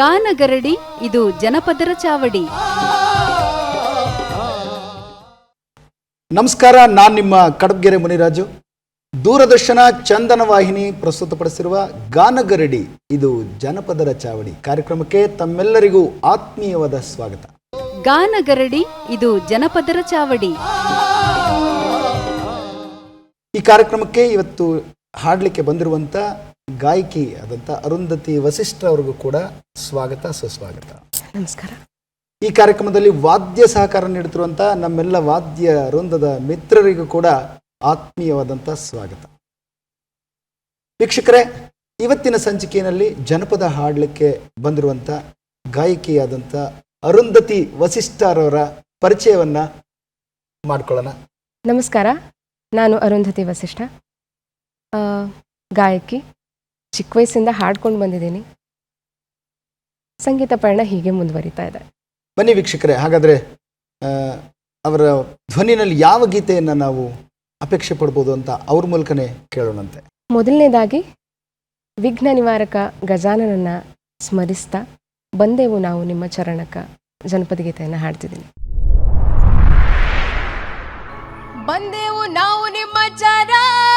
ಗಾನಗರಡಿ ಇದು ಜನಪದರ ಚಾವಡಿ. ನಮಸ್ಕಾರ ನಾನು ನಿಮ್ಮ ಕಡಬ್ಗೆರೆ ಮುನಿರಾಜು. ದೂರದರ್ಶನ ಚಂದನ ವಾಹಿನಿ ಪ್ರಸ್ತುತಪಡಿಸಿರುವ ಗಾನಗರಡಿ ಇದು ಜನಪದರ ಚಾವಡಿ. ಕಾರ್ಯಕ್ರಮಕ್ಕೆ ತಮ್ಮೆಲ್ಲರಿಗೂ ಆತ್ಮೀಯವಾದ ಸ್ವಾಗತ. ಗಾನಗರಡಿ ಇದು ಜನಪದರ ಚಾವಡಿ. ಈ ಕಾರ್ಯಕ್ರಮಕ್ಕೆ ಇವತ್ತು ಹಾಡಲಿಕ್ಕೆ ಬಂದಿರುವಂಥ ಗಾಯಕಿ ಆದಂಥ ಅರುಂಧತಿ ವಸಿಷ್ಠ ಅವ್ರಿಗೂ ಕೂಡ ಸ್ವಾಗತ ಸುಸ್ವಾಗತ. ನಮಸ್ಕಾರ. ಈ ಕಾರ್ಯಕ್ರಮದಲ್ಲಿ ವಾದ್ಯ ಸಹಕಾರ ನೀಡುತ್ತಿರುವಂಥ ನಮ್ಮೆಲ್ಲ ವಾದ್ಯ ವೃಂದದ ಮಿತ್ರರಿಗೂ ಕೂಡ ಆತ್ಮೀಯವಾದಂಥ ಸ್ವಾಗತ. ವೀಕ್ಷಕರೇ ಇವತ್ತಿನ ಸಂಚಿಕೆಯಲ್ಲಿ ಜನಪದ ಹಾಡಲಿಕ್ಕೆ ಬಂದಿರುವಂಥ ಗಾಯಕಿಯಾದಂಥ ಅರುಂಧತಿ ವಸಿಷ್ಠರವರ ಪರಿಚಯವನ್ನ ಮಾಡ್ಕೊಳ್ಳೋಣ. ನಮಸ್ಕಾರ ನಾನು ಅರುಂಧತಿ ವಸಿಷ್ಠ ಗಾಯಕಿ. ಚಿಕ್ಕ ವಯಸ್ಸಿಂದ ಹಾಡ್ಕೊಂಡು ಬಂದಿದ್ದೀನಿ. ಸಂಗೀತ ಪಯಣ ಹೀಗೆ ಮುಂದುವರಿತಾ ಇದೆ. ಬನ್ನಿ ವೀಕ್ಷಕರೇ ಹಾಗಾದ್ರೆ ಆ, ಅವರ ಧ್ವನಿನಲ್ಲಿ ಯಾವ ಗೀತೆಯನ್ನು ನಾವು ಅಪೇಕ್ಷೆ ಪಡ್ಬೋದು ಅಂತ ಅವ್ರ ಮೂಲಕನೇ ಕೇಳೋಣಂತೆ. ಮೊದಲನೇದಾಗಿ ವಿಘ್ನ ನಿವಾರಕ ಗಜಾನನನ್ನ ಸ್ಮರಿಸ್ತಾ ಬಂದೆವು ನಾವು ನಿಮ್ಮ ಚರಣಕ ಜನಪದ ಗೀತೆಯನ್ನು ಹಾಡ್ತಿದ್ದೀನಿ. ಬಂದೆವು ನಾವು ನಿಮ್ಮ ಚರಣಕ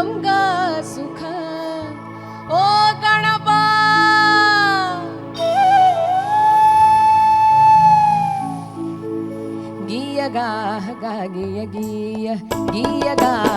गा सुख। गिय गा गिय गिय गिय गा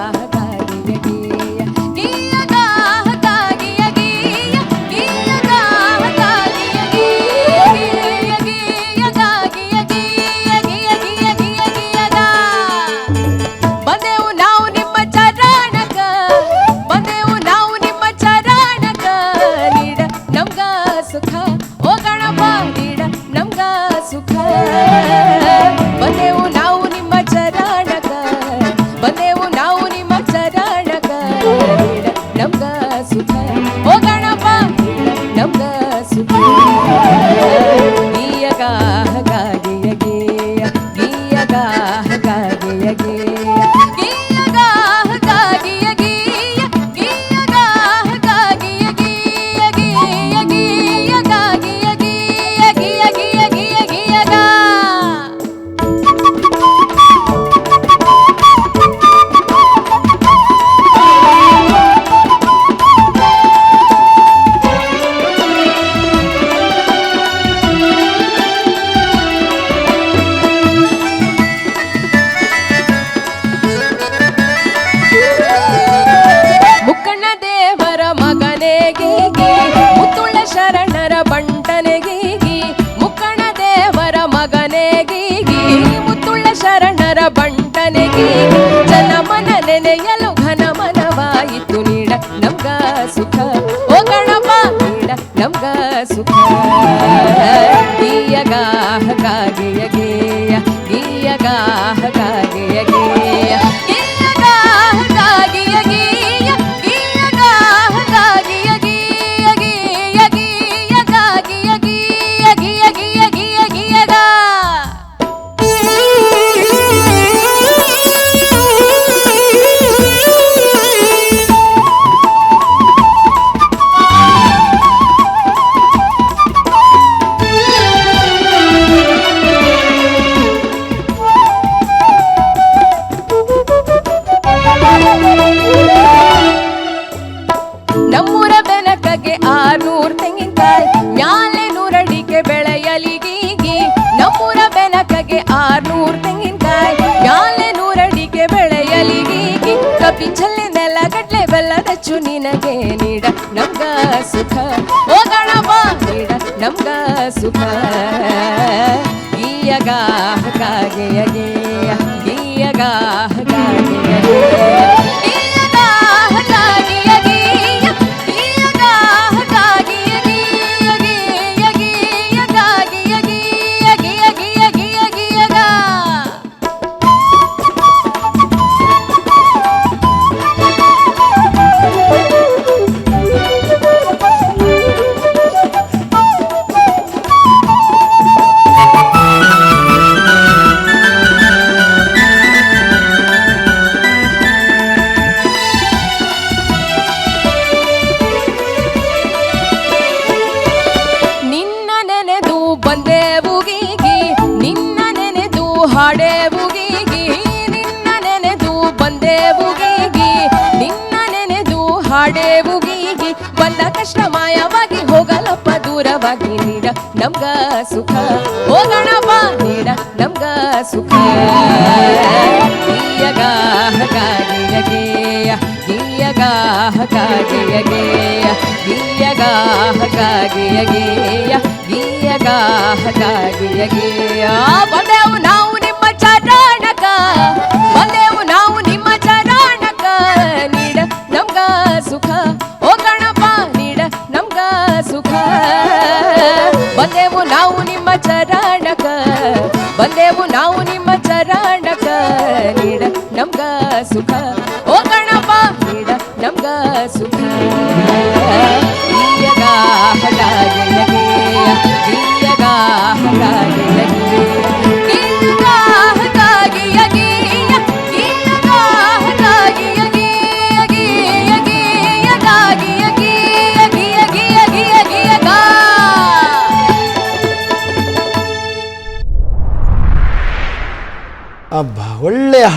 ಮಗನೆಗೆ ಮುತ್ತುಳ್ಳ ಶರಣರ ಬಂಟನೆಗೀಗಿ ಮುಕ್ಕಣ ದೇವರ ಮಗನೆಗೀಗಿ ಮುತ್ತುಳ್ಳ ಶರಣರ ಬಂಟನೆಗೀಗಿ ಜನಮನ ನೆನೆಯಲು ಘನ ಮನವಾಯಿತು ನೀಡ ನಮ್ಗ ಸುಖ. ಓ ಗಣಪ ನೀಡ ನಮ್ಗ ಸುಖ. ಗೀಯ ನಮ್ಗ ಸುಖ. ಓ ಗಣಪ ನೀಡ, ನಮ್ಗ ಸುಖ. ಗೇಯ ಗೀಯಗ ಗಾಗೆಯ ಗೇಯ ಗೀಯಗ ಗಾಗೆಯ ಗೇಯ ಗೇಯ ಬಂದೆವು ನಾವು ನಿಮ್ಮ ಚರಣಕ, ಬಂದೆವು ನಾವು ನಿಮ್ಮ ಚರಣಕ. ನೀಡ, ನಮ್ಗ ಸುಖ. ಬಂದೆವು ನಾವು ನಿಮ್ಮ ಚರಣಕ ನೀಡ ನಮ್ಗ ಸುಖ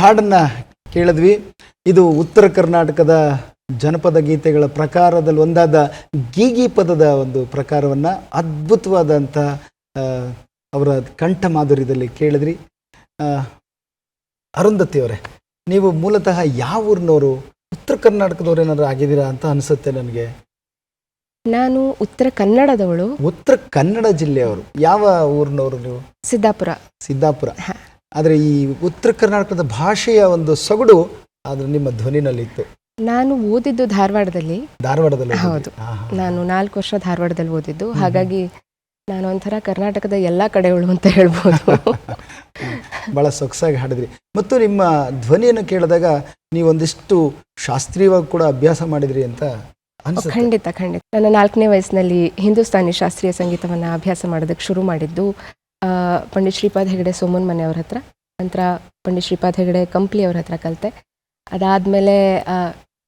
ಹಾಡನ್ನ ಕೇಳಿದ್ವಿ. ಇದು ಉತ್ತರ ಕರ್ನಾಟಕದ ಜನಪದ ಗೀತೆಗಳ ಪ್ರಕಾರದಲ್ಲಿ ಒಂದಾದ ಗೀಗಿ ಪದದ ಒಂದು ಪ್ರಕಾರವನ್ನ ಅದ್ಭುತವಾದಂಥ ಅವರ ಕಂಠ ಮಾಧುರ್ಯದಲ್ಲಿ ಕೇಳಿದ್ರಿ. ಅರುಂಧತಿ ಅವರೇ ನೀವು ಮೂಲತಃ ಯಾವ ಊರಿನವರು ಉತ್ತರ ಕರ್ನಾಟಕದವ್ರು ಏನಾದ್ರು ಆಗಿದ್ದೀರಾ ಅಂತ ಅನಿಸುತ್ತೆ ನನಗೆ. ನಾನು ಉತ್ತರ ಕನ್ನಡದವಳು. ಉತ್ತರ ಕನ್ನಡ ಜಿಲ್ಲೆಯವರು ಯಾವ ಊರಿನವರು ನೀವು? ಸಿದ್ದಾಪುರ. ಸಿದ್ದಾಪುರ. ಆದರೆ ಈ ಉತ್ತರ ಕರ್ನಾಟಕದ ಭಾಷೆಯ ಒಂದು ಸೊಗಡು ಆದ್ರೆ ನಿಮ್ಮ ಧ್ವನಿನಲ್ಲಿತ್ತು. ನಾನು ಓದಿದ್ದು ಧಾರವಾಡದಲ್ಲಿ. ಧಾರವಾಡದಲ್ಲಿ ಹೌದು. ನಾನು ನಾಲ್ಕು ವರ್ಷ ಧಾರವಾಡದಲ್ಲಿ ಓದಿದ್ದು. ಹಾಗಾಗಿ ನಾನು ಒಂಥರ ಕರ್ನಾಟಕದ ಎಲ್ಲ ಕಡೆಗಳು ಅಂತ ಹೇಳ್ಬೋದು. ಬಹಳ ಸೊಗಸಾಗಿ ಹಾಡಿದ್ರಿ. ಮತ್ತು ನಿಮ್ಮ ಧ್ವನಿಯನ್ನು ಕೇಳಿದಾಗ ನೀವೊಂದಿಷ್ಟು ಶಾಸ್ತ್ರೀಯವಾಗಿ ಕೂಡ ಅಭ್ಯಾಸ ಮಾಡಿದ್ರಿ ಅಂತ ಖಂಡಿತ ಖಂಡಿತ. ನನ್ನ ನಾಲ್ಕನೇ ವಯಸ್ಸಿನಲ್ಲಿ ಹಿಂದೂಸ್ತಾನಿ ಶಾಸ್ತ್ರೀಯ ಸಂಗೀತವನ್ನು ಅಭ್ಯಾಸ ಮಾಡೋದಕ್ಕೆ ಶುರು ಮಾಡಿದ್ದು. ಪಂಡಿತ್ ಶ್ರೀಪಾದ್ ಹೆಗಡೆ ಸೋಮನ್ ಮನೆ ಅವ್ರ ಹತ್ರ, ನಂತರ ಪಂಡಿತ್ ಶ್ರೀಪಾದ್ ಹೆಗಡೆ ಕಂಪ್ಲಿ ಅವ್ರ ಹತ್ರ ಕಲಿತೆ. ಅದಾದಮೇಲೆ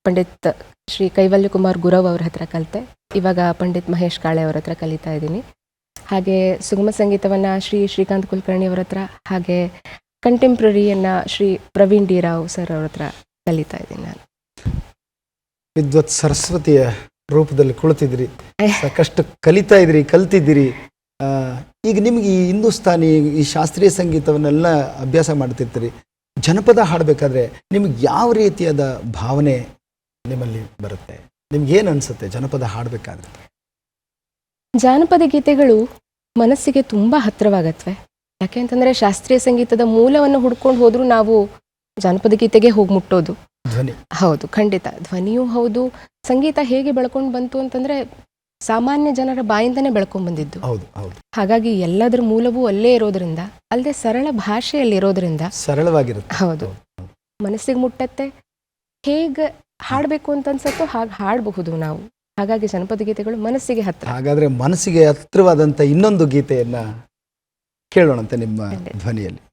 ಪಂಡಿತ್ ಶ್ರೀ ಕೈವಲ್ಯ ಕುಮಾರ್ ಗುರವ್ ಅವ್ರ ಹತ್ರ ಕಲಿತೆ. ಇವಾಗ ಪಂಡಿತ್ ಮಹೇಶ್ ಕಾಳೆ ಅವ್ರ ಹತ್ರ ಕಲಿತಾ ಇದ್ದೀನಿ. ಹಾಗೆ ಸುಗಮ ಸಂಗೀತವನ್ನು ಶ್ರೀ ಶ್ರೀಕಾಂತ್ ಕುಲಕರ್ಣಿ ಅವ್ರ ಹತ್ರ, ಹಾಗೆ ಕಂಟೆಂಪ್ರರಿಯನ್ನು ಶ್ರೀ ಪ್ರವೀಣ್ ಡಿ ರಾವ್ ಸರ್ ಅವ್ರ ಹತ್ರ ಕಲಿತಾ ಇದ್ದೀನಿ ನಾನು. ವಿದ್ವತ್ ಸರಸ್ವತಿಯ ರೂಪದಲ್ಲಿ ಕುಳಿತಿದ್ರಿ ಸಾಕಷ್ಟು ಕಲಿತಾ ಇದ್ರಿ ಕಲ್ತಿದ್ದೀರಿ. ಈಗ ನಿಮ್ಗೆ ಈ ಹಿಂದೂಸ್ತಾನಿ ಈ ಶಾಸ್ತ್ರೀಯ ಸಂಗೀತವನ್ನೆಲ್ಲ ಅಭ್ಯಾಸ ಮಾಡ್ತಿರ್ತೀರಿ. ಜನಪದ ಹಾಡಬೇಕಾದ್ರೆ ನಿಮ್ಗೆ ಯಾವ ರೀತಿಯಾದ ಭಾವನೆ ನಿಮ್ಮಲ್ಲಿ ಬರುತ್ತೆ? ನಿಮ್ಗೆ ಏನು ಅನ್ಸುತ್ತೆ ಜನಪದ ಹಾಡಬೇಕಾದ್ರೆ? ಜಾನಪದ ಗೀತೆಗಳು ಮನಸ್ಸಿಗೆ ತುಂಬ ಹತ್ತಿರವಾಗತ್ವೆ. ಯಾಕೆ ಅಂತಂದರೆ ಶಾಸ್ತ್ರೀಯ ಸಂಗೀತದ ಮೂಲವನ್ನು ಹುಡ್ಕೊಂಡು ಹೋದರೂ ನಾವು ಜಾನಪದ ಗೀತೆಗೆ ಹೋಗಿ ಮುಟ್ಟೋದು. ಧ್ವನಿ. ಹೌದು ಖಂಡಿತ. ಧ್ವನಿಯೂ ಹೌದು. ಸಂಗೀತ ಹೇಗೆ ಬೆಳ್ಕೊಂಡು ಬಂತು ಅಂತಂದರೆ ಸಾಮಾನ್ಯ ಜನರ ಬಾಯಿಂದನೇ ಬೆಳ್ಕೊಂಡ್ಬಂದಿದ್ದು ಹೌದು ಹೌದು. ಹಾಗಾಗಿ ಎಲ್ಲದರ ಮೂಲವೂ ಅಲ್ಲೇ ಇರೋದ್ರಿಂದ ಅಲ್ಲದೆ ಸರಳ ಭಾಷೆಯಲ್ಲಿ ಇರೋದ್ರಿಂದ ಸರಳವಾಗಿರುತ್ತೆ. ಹೌದು. ಮನಸ್ಸಿಗೆ ಮುಟ್ಟತ್ತೆ. ಹೇಗೆ ಹಾಡಬೇಕು ಅಂತ ಅನ್ಸತ್ತೋ ಹಾಗೆ ಹಾಡಬಹುದು ನಾವು. ಹಾಗಾಗಿ ಜನಪದ ಗೀತೆಗಳು ಮನಸ್ಸಿಗೆ ಹತ್ತಿರ ಹಾಗಾದ್ರೆ ಮನಸ್ಸಿಗೆ ಹತ್ರವಾದಂಥ ಇನ್ನೊಂದು ಗೀತೆಯನ್ನ ಕೇಳೋಣಂತೆ ನಿಮ್ಮ ಧ್ವನಿಯಲ್ಲಿ.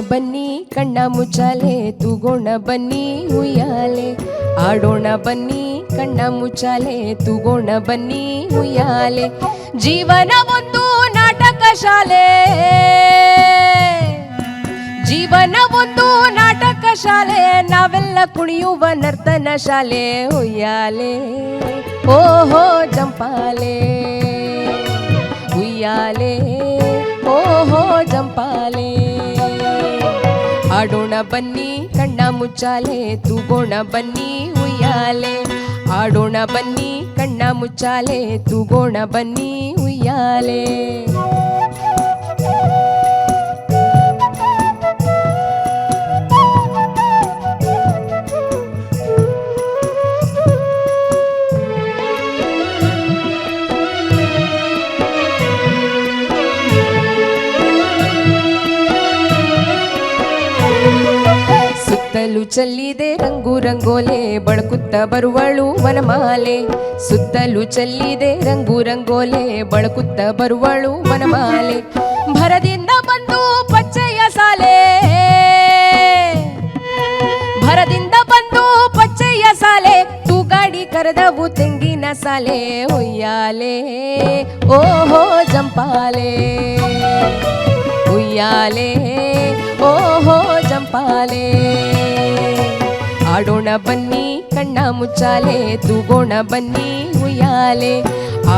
ಬನ್ನಿ, ಕಣ್ಣ ಮುಚ್ಚಾಲೆ, ತೂಗೋಣ ಬನ್ನಿ ಉಯ್ಯಾಲೆ ಆಡೋಣ ಬನ್ನಿ, ಕಣ್ಣ ಮುಚ್ಚಾಲೆ, ತೂಗೋಣ ಬನ್ನಿ ಉಯ್ಯಾಲೆ ಜೀವನ ಒಂದು ನಾಟಕ ಶಾಲೆ. ಜೀವನ ಒಂದು ನಾಟಕ ಶಾಲೆ. ನಾವೆಲ್ಲ ಕುಣಿಯುವ ನರ್ತನ ಶಾಲೆ ಉಯ್ಯಾಲೆ ಓಹೋ, ಜಂಪಾಲೆ. ಉಯ್ಯಾಲೆ ಓಹೋ, ಜಂಪಾಲೆ. ಆಡೋಣ ಬನ್ನಿ ಕಣ್ಣ ಮುಚ್ಚಾಲೆ ತೂಗೋಣ ಬನ್ನಿ ಉಯ್ಯಾಲೆ ಆಡೋಣ ಬನ್ನಿ ಕಣ್ಣ ಮುಚ್ಚಾಲೆ ತೂಗೋಣ ಬನ್ನಿ ಉಯ್ಯಾಲೆ ಸುತ್ತಲೂ ಚೆಲ್ಲಿದೆ ರಂಗು ರಂಗೋಲೆ ಬಳಕುತ್ತ ಬರುವಳು ವನಮಾಲೆ. ಸುತ್ತಲೂ ಚೆಲ್ಲಿದೆ ರಂಗು ರಂಗೋಲೆ ಬಳಕುತ್ತ ಬರುವಳು ವನಮಾಲೆ. ಭರದಿಂದ ಬಂದು ಪಚ್ಚೆಯ ಸಾಲೆ. ಭರದಿಂದ ಬಂದು ಪಚ್ಚೆಯ ಸಾಲೆ. ತೂಗಾಡಿ ಕರೆದವು ತೆಂಗಿನ ಸಾಲೆ ಉಯ್ಯಾಲೆ ಓಹೋ ಜಂಪಾಲೆ. ಉಯ್ಯಾಲೆ ಓಹೋ ಜಂಪಾಲೆ. ಆಡೋಣ ಬನ್ನಿ ಕಣ್ಣ ಮುಚ್ಚಾಲೆ, ತೂಗೋಣ ಬನ್ನಿ ಉಯ್ಯಾಲೆ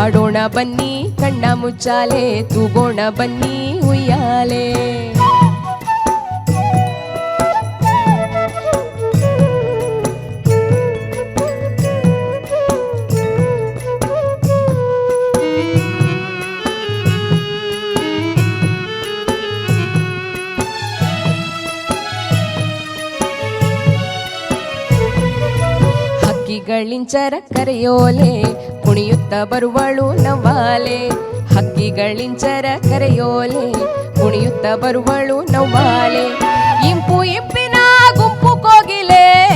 ಆಡೋಣ ಬನ್ನಿ ಕಣ್ಣ ಮುಚ್ಚಾಲೆ, ತೂಗೋಣ ಬನ್ನಿ ಉಯ್ಯಾಲೆ ಹಕ್ಕಿಗಳಿಂಚರ ಕರೆಯೋಲೆ, ಕುಣಿಯುತ್ತ ಬರುವಳು ನವ್ವಾಲೆ. ಹಕ್ಕಿಗಳಿಂಚರ ಕರೆಯೋಲೆ, ಕುಣಿಯುತ್ತ ಬರುವಳು ನವ್ವಾಲೆ. ಇಂಪು ಇಂಪಿನ ಗುಂಪು ಕೋಗಿಲೆ.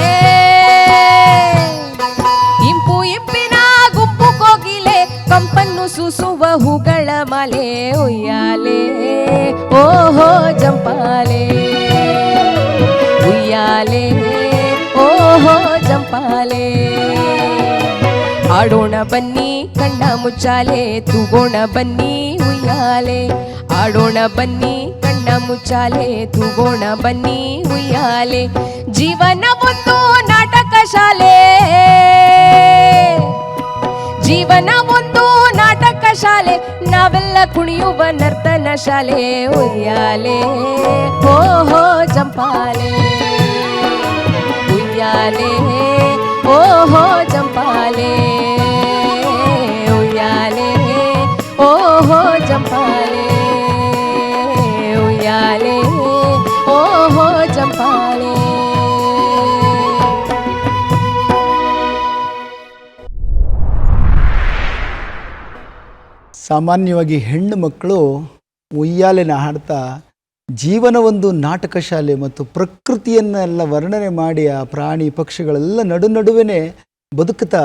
ಇಂಪು ಇಂಪಿನ ಗುಂಪು ಕೋಗಿಲೆ, ಕಂಪನ್ನು ಸೂಸುವ ಹೂಗಳ ಮಾಲೆ ಉಯ್ಯಾಲೆ. ಓಹೋ ಜಂಪಾಲೆ. ಉಯ್ಯಾಲೆ, ಓಹೋ ಜಂಪಾಲೆ. ಆಡೋಣ ಬನ್ನಿ ಕಣ್ಣ ಮುಚ್ಚಾಲೆ ತೂಗೋಣ ಬನ್ನಿ ಉಯ್ಯಾಲೆ ಆಡೋಣ ಬನ್ನಿ ಕಣ್ಣ ಮುಚ್ಚಾಲೆ ತೂಗೋಣ ಬನ್ನಿ ಉಯ್ಯಾಲೆ ಜೀವನ ಒಂದು ನಾಟಕ ಶಾಲೆ ಜೀವನ ಒಂದು ನಾಟಕ ಶಾಲೆ ನಾವೆಲ್ಲ ಕುಣಿಯುವ ನರ್ತನ ಶಾಲೆ ಉಯ್ಯಾಲೆ ಓಹೋ ಜಂಪಾಲೆ ಉಯ್ಯಾಲೆ ಓಹೋ ಜಂಪಾಲೆ ಸಾಮಾನ್ಯವಾಗಿ ಹೆಣ್ಣು ಮಕ್ಕಳು ಉಯ್ಯಾಲೆನ ಹಾಡ್ತಾ ಜೀವನ ಒಂದು ನಾಟಕ ಶಾಲೆ ಮತ್ತು ಪ್ರಕೃತಿಯನ್ನೆಲ್ಲ ವರ್ಣನೆ ಮಾಡಿ ಆ ಪ್ರಾಣಿ ಪಕ್ಷಿಗಳೆಲ್ಲ ನಡು ನಡುವೆನೆ ಬದುಕುತ್ತಾ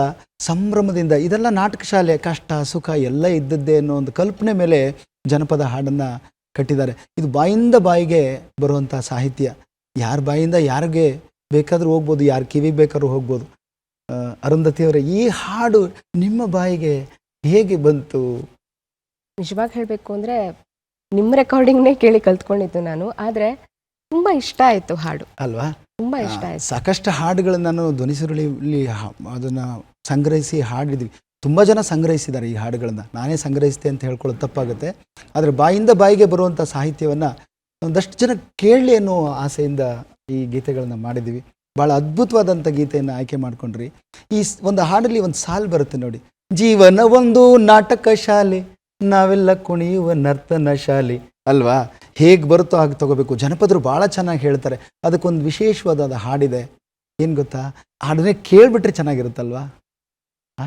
ಸಂಭ್ರಮದಿಂದ ಇದೆಲ್ಲ ನಾಟಕ ಶಾಲೆ ಕಷ್ಟ, ಸುಖ ಎಲ್ಲ ಇದ್ದದ್ದೇ ಅನ್ನೋ ಒಂದು ಕಲ್ಪನೆ ಮೇಲೆ ಜನಪದ ಹಾಡನ್ನು ಕಟ್ಟಿದ್ದಾರೆ. ಇದು ಬಾಯಿಂದ ಬಾಯಿಗೆ ಬರುವಂಥ ಸಾಹಿತ್ಯ. ಯಾರ ಬಾಯಿಂದ ಯಾರಿಗೆ ಬೇಕಾದರೂ ಹೋಗ್ಬೋದು, ಯಾರ ಕಿವಿ ಬೇಕಾದ್ರೂ ಹೋಗ್ಬೋದು. ಅರುಂಧತಿಯವರೇ, ಈ ಹಾಡು ನಿಮ್ಮ ಬಾಯಿಗೆ ಹೇಗೆ ಬಂತು? ನಿಜವಾಗಿ ಹೇಳಬೇಕು ಅಂದರೆ ನಿಮ್ಮ ರೆಕಾರ್ಡಿಂಗ್ನೇ ಕೇಳಿ ಕಲ್ತ್ಕೊಂಡಿದ್ದು ನಾನು ಆದರೆ ತುಂಬ ಇಷ್ಟ ಆಯಿತು ಹಾಡು. ಅಲ್ವಾ? ತುಂಬ ಇಷ್ಟ ಆಯಿತು. ಸಾಕಷ್ಟು ಹಾಡುಗಳನ್ನು ನಾನು ಧ್ವನಿಸುರುಳಿಲಿ ಅದನ್ನು ಅದನ್ನ ಸಂಗ್ರಹಿಸಿ ಹಾಡಿದ್ವಿ. ತುಂಬ ಜನ ಸಂಗ್ರಹಿಸಿದ್ದಾರೆ ಈ ಹಾಡುಗಳನ್ನು. ನಾನೇ ಸಂಗ್ರಹಿಸಿದೆ ಅಂತ ಹೇಳ್ಕೊಳ್ಳೋದು ತಪ್ಪಾಗುತ್ತೆ. ಆದರೆ ಬಾಯಿಂದ ಬಾಯಿಗೆ ಬರುವಂಥ ಸಾಹಿತ್ಯವನ್ನು ಒಂದಷ್ಟು ಜನ ಕೇಳಲಿ ಅನ್ನೋ ಆಸೆಯಿಂದ ಈ ಗೀತೆಗಳನ್ನು ಮಾಡಿದ್ದೀವಿ. ಭಾಳ ಅದ್ಭುತವಾದಂಥ ಗೀತೆಯನ್ನು ಆಯ್ಕೆ ಮಾಡ್ಕೊಂಡ್ರಿ. ಈ ಒಂದು ಹಾಡಲ್ಲಿ ಒಂದು ಸಾಲು ಬರುತ್ತೆ ನೋಡಿ. ಜೀವನ ಒಂದು ನಾಟಕ ಶಾಲೆ ನಾವೆಲ್ಲ ಕುಣಿಯುವ ನರ್ತನ ಶಾಲಿ. ಅಲ್ವಾ? ಹೇಗೆ ಬರುತ್ತೋ ಹಾಗೆ ತಗೋಬೇಕು. ಜನಪದರು ಭಾಳ ಚೆನ್ನಾಗಿ ಹೇಳ್ತಾರೆ. ಅದಕ್ಕೊಂದು ವಿಶೇಷವಾದ ಹಾಡಿದೆ. ಏನು ಗೊತ್ತಾ? ಹಾಡನ್ನೇ ಕೇಳಿಬಿಟ್ರೆ ಚೆನ್ನಾಗಿರುತ್ತಲ್ವಾ? ಆ?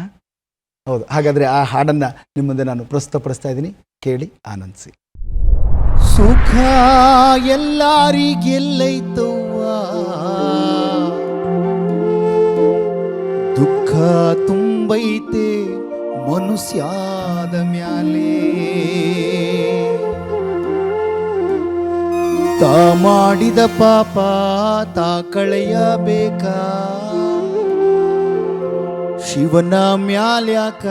ಹೌದು. ಹಾಗಾದರೆ ಆ ಹಾಡನ್ನು ನಿಮ್ಮ ಮುಂದೆ ನಾನು ಪ್ರಸ್ತುತಪಡಿಸ್ತಾ ಇದ್ದೀನಿ. ಕೇಳಿ ಆನಂದಿಸಿ. ಸುಖ ಎಲ್ಲರಿಗೆಲ್ಲೈತವ್ವ. ದುಃಖ ತುಂಬೈತೆ ಮನುಷ್ಯಾದ ಮ್ಯಾಲೆ. ತಾ ಮಾಡಿದ ಪಾಪ, ತಾ ಕಳೆಯಬೇಕಾ? ಶಿವನ ಮ್ಯಾಲ್ಯಾಕ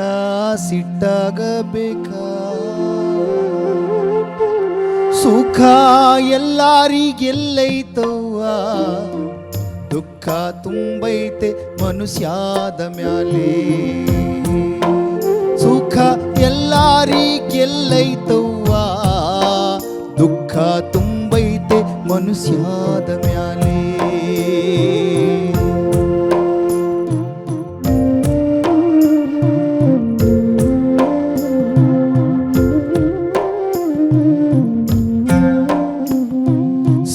ಸಿಟ್ಟಾಗಬೇಕ? ಸುಖ ಎಲ್ಲರಿಗೆಲ್ಲೈತವ್ವ. ದುಃಖ ತುಂಬೈತೆ ಮನುಷ್ಯಾದ ಮ್ಯಾಲೆ. ಸುಖ ಎಲ್ಲರಿಗೆಲ್ಲೈತವ್ವ ದುಃಖ ತುಂಬೈತೆ ಮನುಷ್ಯಾದ ಮ್ಯಾಲೆ.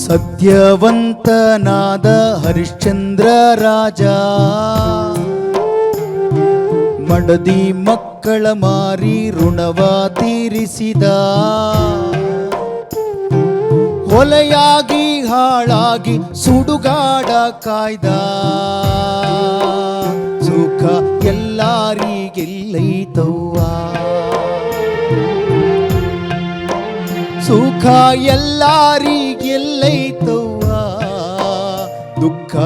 ಸತ್ಯವಂತನಾದ ಹರಿಶ್ಚಂದ್ರ ರಾಜ. ಮಡದಿ ಮಕ್ಕಳ ಮಾರಿ ಋಣವ ತೀರಿಸಿದ. ಹೊಲೆಯಾಗಿ ಹಾಳಾಗಿ ಸುಡುಗಾಡ ಕಾಯ್ದ. ಸುಖ ಎಲ್ಲಾರಿಗೆಲ್ಲೈತವ್ವ. ಸುಖ ಎಲ್ಲಾರಿಗೆಲ್ಲೈತವ್ವ. ದುಃಖ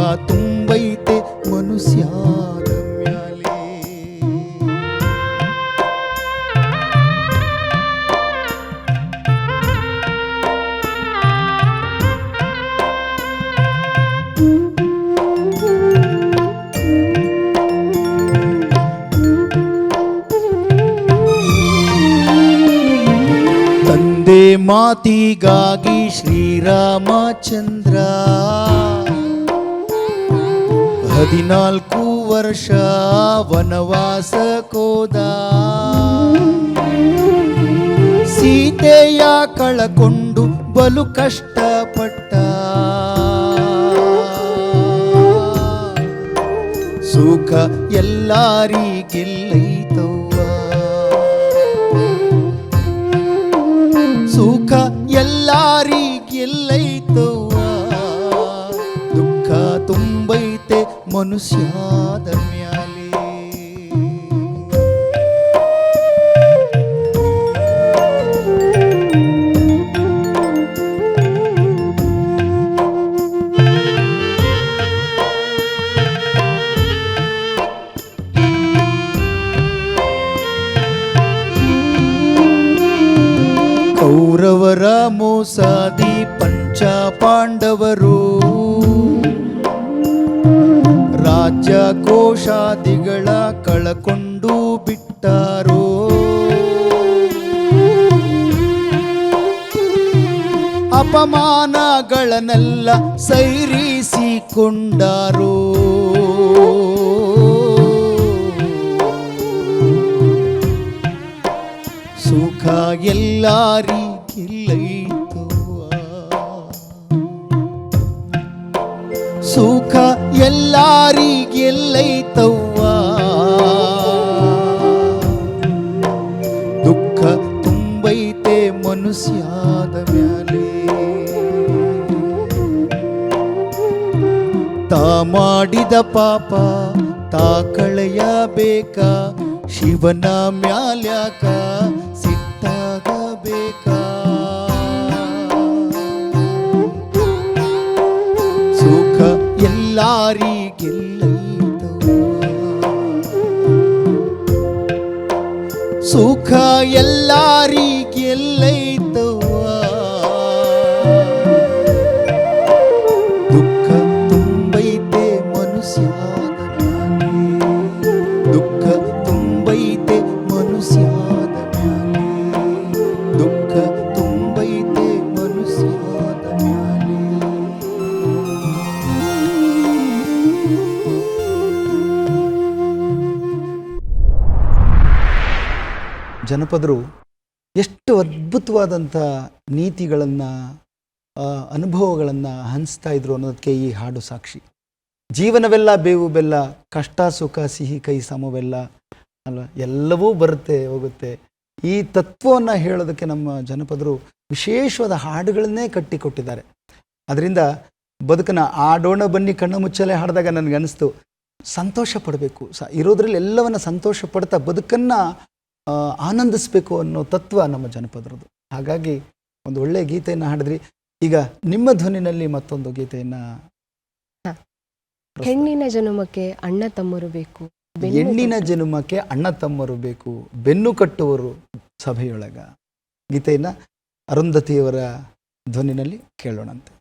ಮಾತಿಗಾಗಿ ಶ್ರೀರಾಮಚಂದ್ರ. ಹದಿನಾಲ್ಕು ವರ್ಷ ವನವಾಸ ಕೋದ. ಸೀತೆಯ ಕಳಕೊಂಡು ಬಲು ಕಷ್ಟಪಟ್ಟ. ಸುಖ ಎಲ್ಲರಿಗೆಲ್ಲೈತವ್ವ ತುಂಬೈತೆ ಅಪಮಾನಗಳನ್ನೆಲ್ಲ ಸೈರಿಸಿಕೊಂಡಾರೋ ಸುಖ ಎಲ್ಲರಿಗಿಲ್ಲೈತವ್ವ ಸುಖ ಎಲ್ಲರಿಗೆಲ್ಲೈತವ್ವ ಮಾಡಿದ ಪಾಪ ತಾ ಕಳೆಯಬೇಕ ಶಿವನ ಮ್ಯಾಲ್ಯಾಕ ಸಿಟ್ಟಾಗಬೇಕ? ಸುಖ ಎಲ್ಲರಿಗೆಲ್ಲೈತವ್ವ. ಸುಖ ಎಲ್ಲರಿಗೆಲ್ಲೈತವ್ವ ಜನಪದರು ಎಷ್ಟು ಅದ್ಭುತವಾದಂಥ ನೀತಿಗಳನ್ನು ಅನುಭವಗಳನ್ನು ಹಂಚ್ತಾ ಇದ್ರು ಅನ್ನೋದಕ್ಕೆ ಈ ಹಾಡು ಸಾಕ್ಷಿ. ಜೀವನವೆಲ್ಲ ಬೇವು ಬೆಲ್ಲ, ಕಷ್ಟ, ಸುಖ, ಸಿಹಿ, ಕೈ ಸಮವೆಲ್ಲ ಅಲ್ಲ ಎಲ್ಲವೂ ಬರುತ್ತೆ, ಹೋಗುತ್ತೆ. ಈ ತತ್ವವನ್ನು ಹೇಳೋದಕ್ಕೆ ನಮ್ಮ ಜನಪದರು ವಿಶೇಷವಾದ ಹಾಡುಗಳನ್ನೇ ಕಟ್ಟಿಕೊಟ್ಟಿದ್ದಾರೆ. ಅದರಿಂದ ಬದುಕನ್ನ ಆಡೋಣ ಬನ್ನಿ, ಕಣ್ಣು ಮುಚ್ಚಲೆ ಹಾಡಿದಾಗ ನನಗೆ ಅನಿಸ್ತು ಸಂತೋಷ ಪಡಬೇಕು. ಸ, ಇರೋದ್ರಲ್ಲಿ ಎಲ್ಲವನ್ನ ಸಂತೋಷ ಪಡ್ತಾ ಬದುಕನ್ನು ಆನಂದಿಸ್ಬೇಕು ಅನ್ನೋ ತತ್ವ ನಮ್ಮ ಜನಪದರದು ಹಾಗಾಗಿ ಒಂದು ಒಳ್ಳೆಯ ಗೀತೆಯನ್ನು ಹಾಡಿದ್ರಿ. ಈಗ ನಿಮ್ಮ ಧ್ವನಿನಲ್ಲಿ ಮತ್ತೊಂದು ಗೀತೆಯನ್ನು ಹೆಣ್ಣಿನ ಜನುಮಕ್ಕೆ ಅಣ್ಣ ತಮ್ಮರು ಬೇಕು ಹೆಣ್ಣಿನ ಜನುಮಕ್ಕೆ ಅಣ್ಣ ತಮ್ಮರು ಬೇಕು ಬೆನ್ನು ಕಟ್ಟುವರು ಸಭೆಯೊಳಗ. ಗೀತೆಯನ್ನ ಅರುಂಧತಿಯವರ ಧ್ವನಿನಲ್ಲಿ ಕೇಳೋಣಂತೆ.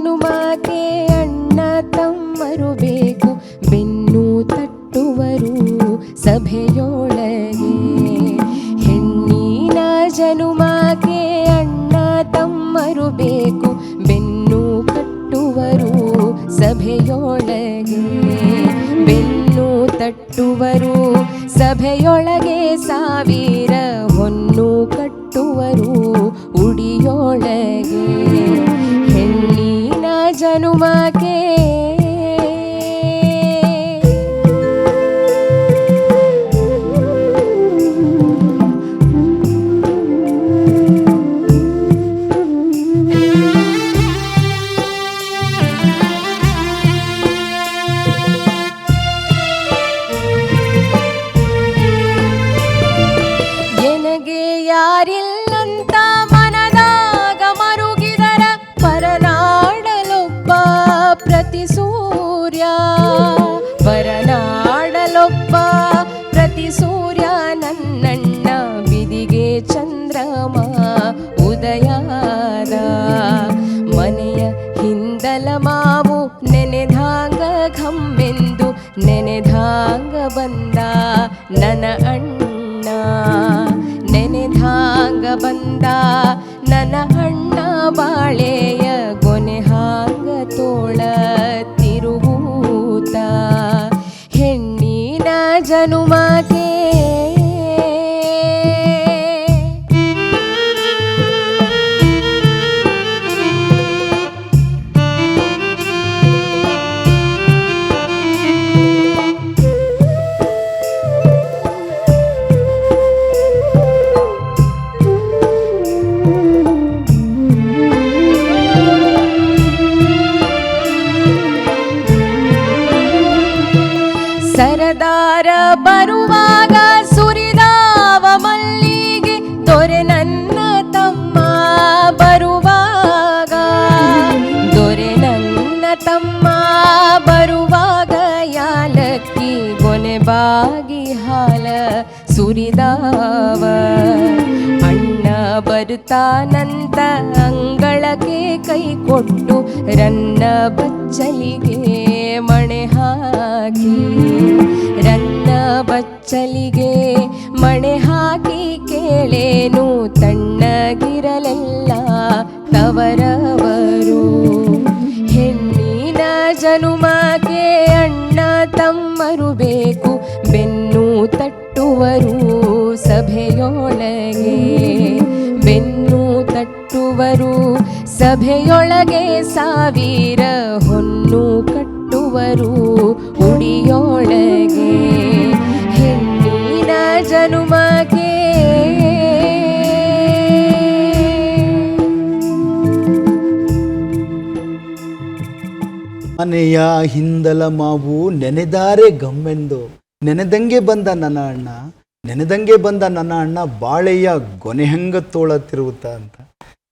ಜನುಮಕ್ಕೆ ಅಣ್ಣ ತಮ್ಮರು ಬೇಕು. ಬೆನ್ನು ತಟ್ಟುವರು ಸಭೆಯೊಳಗೆ. ಹೆಣ್ಣಿನ ಜನುಮಕ್ಕೆ ಅಣ್ಣ ತಮ್ಮರು ಬೇಕು. ಬೆನ್ನು ಕಟ್ಟುವರು ಸಭೆಯೊಳಗೆ. ಬೆನ್ನು ತಟ್ಟುವರು ಸಭೆಯೊಳಗೆ ಸಾವಿರ ಹೆಣ್ಣಿನ ನನ್ನ ಅಣ್ಣ ನೆನೆದಾಂಗ ಬಂದ ನನ್ನ ಅಣ್ಣ ಬಾಳೆಯ ಗೊನೆ ಹಾಂಗ ತೋಳ ತಿರುಗೂತ. ಹೆಣ್ಣಿನ ಜನುಮಕ್ಕೆ ಬಾಗಿ ಹಾಲ ಸುರಿದಾವ. ಅಣ್ಣ ಬರುತ್ತಾನಂತ ಅಂಗಳಕ್ಕೆ ಕೈ ಕೊಟ್ಟು ರನ್ನ ಬಚ್ಚಲಿಗೆ ಮಣೆ ಹಾಕಿ. ರನ್ನ ಬಚ್ಚಲಿಗೆ ಮಣೆ ಹಾಕಿ ಕೇಳೇನು ತಣ್ಣಗಿರಲೆಲ್ಲ ತವರವರು. ಹೆಣ್ಣಿನ ಜನುಮಾಕೆ ತಮ್ಮರು ಬೇಕು. ಬೆನ್ನು ತಟ್ಟುವರು ಸಭೆಯೊಳಗೆ. ಬೆನ್ನು ತಟ್ಟುವರು ಸಭೆಯೊಳಗೆ ಸಾವಿರ ಹೊನ್ನು ಕಟ್ಟುವರು ಉಡಿಯೊಳಗೆ. ಹೆಣ್ಣಿನ ಜನುಮಗೆ ಮನೆಯ ಹಿಂದಲ ಮಾವು ನೆನೆದಾರೆ ಗಮ್ಮೆಂದು. ನೆನೆದಂಗೆ ಬಂದ ನನ್ನ ಅಣ್ಣ ನೆನೆದಂಗೆ ಬಂದ ನನ್ನ ಅಣ್ಣ ಬಾಳೆಯ ಗೊನೆ ಹೆಂಗ ತೋಳತ್ತಿರುತ್ತ ಅಂತ.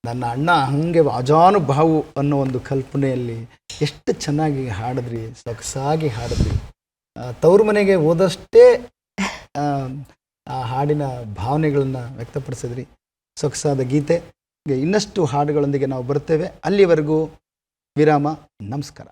ನನ್ನ ಅಣ್ಣ ಹಂಗೆ ಅಜಾನುಭಾವು ಅನ್ನೋ ಒಂದು ಕಲ್ಪನೆಯಲ್ಲಿ ಎಷ್ಟು ಚೆನ್ನಾಗಿ ಹಾಡಿದ್ರಿ ಸೊಗಸಾಗಿ ಹಾಡಿದ್ರಿ. ತವ್ರ ಮನೆಗೆ ಹೋದಷ್ಟೇ ಆ, ಹಾಡಿನ ಭಾವನೆಗಳನ್ನ ವ್ಯಕ್ತಪಡಿಸಿದ್ರಿ. ಸೊಗಸಾದ ಗೀತೆ ಇನ್ನಷ್ಟು ಹಾಡುಗಳೊಂದಿಗೆ ನಾವು ಬರ್ತೇವೆ ಅಲ್ಲಿವರೆಗೂ ವಿರಾಮ ನಮಸ್ಕಾರ.